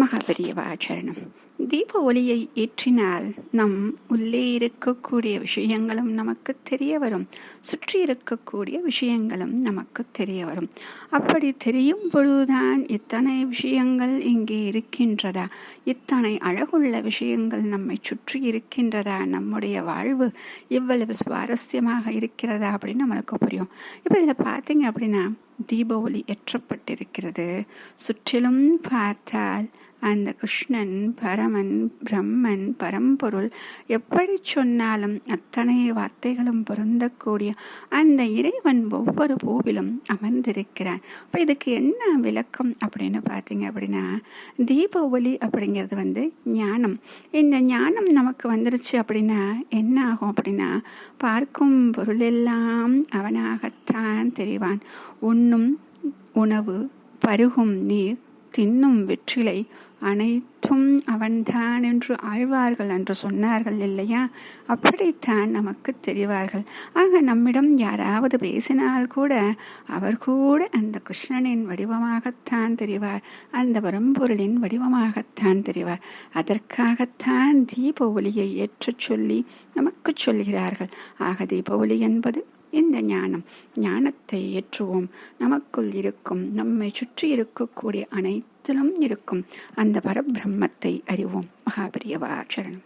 மகாபெரியவாச்சரணம் தீப ஒளியை ஏற்றினால் நம் உள்ளே இருக்கக்கூடிய விஷயங்களும் நமக்கு தெரிய வரும். சுற்றி இருக்கக்கூடிய விஷயங்களும் நமக்கு தெரிய வரும். அப்படி தெரியும் பொழுதுதான் இத்தனை விஷயங்கள் இங்கே இருக்கின்றதா? இத்தனை அழகுள்ள விஷயங்கள் நம்மை சுற்றி இருக்கின்றதா? நம்முடைய வாழ்வு இவ்வளவு சுவாரஸ்யமாக இருக்கிறதா? அப்படின்னு நம்மளுக்கு புரியும். இப்போ இதில் பார்த்தீங்க அப்படின்னா தீப ஒளி ஏற்றப்பட்டிருக்கிறது. சுற்றிலும் பார்த்தால் அந்த கிருஷ்ணன் பரமன் பிரம்மன் பரம்பொருள் எப்படி சொன்னாலும் அத்தனை வார்த்தைகளும் பொருந்தக்கூடிய அந்த இறைவன் ஒவ்வொரு பூவிலும் அமர்ந்திருக்கிறான். இப்போ இதுக்கு என்ன விளக்கம் அப்படின்னு பார்த்தீங்க அப்படின்னா தீப ஒளி அப்படிங்கிறது வந்து ஞானம். இந்த ஞானம் நமக்கு வந்துருச்சு அப்படின்னா என்ன ஆகும் அப்படின்னா பார்க்கும் பொருளெல்லாம் அவனாகத்தான் தெரிவான். உண்ணும் உணவு பருகும் நீர் தின்னும் வெற்றிலை அனைத்தும் அவன்தான் என்று ஆழ்வார்கள் என்று சொன்னார்கள் இல்லையா? அப்படித்தான் நமக்கு தெரிவார்கள். ஆக நம்மிடம் யாராவது பேசினால் கூட அவர் கூட அந்த கிருஷ்ணனின் வடிவமாகத்தான் தெரிவார் அந்த வரம்பொருளின் வடிவமாகத்தான் தெரிவார். அதற்காகத்தான் தீப ஒளியை ஏற்றச் சொல்லி நமக்கு சொல்கிறார்கள். ஆக தீப ஒளி என்பது இந்த ஞானம் ஞானத்தை ஏற்றுவோம். நமக்குள் இருக்கும் நம்மை சுற்றி இருக்கக்கூடிய அனைத்திலும் இருக்கும். அந்த பரபிரம்மத்தை அறிவோம். மகாபிரியவா சரணம்.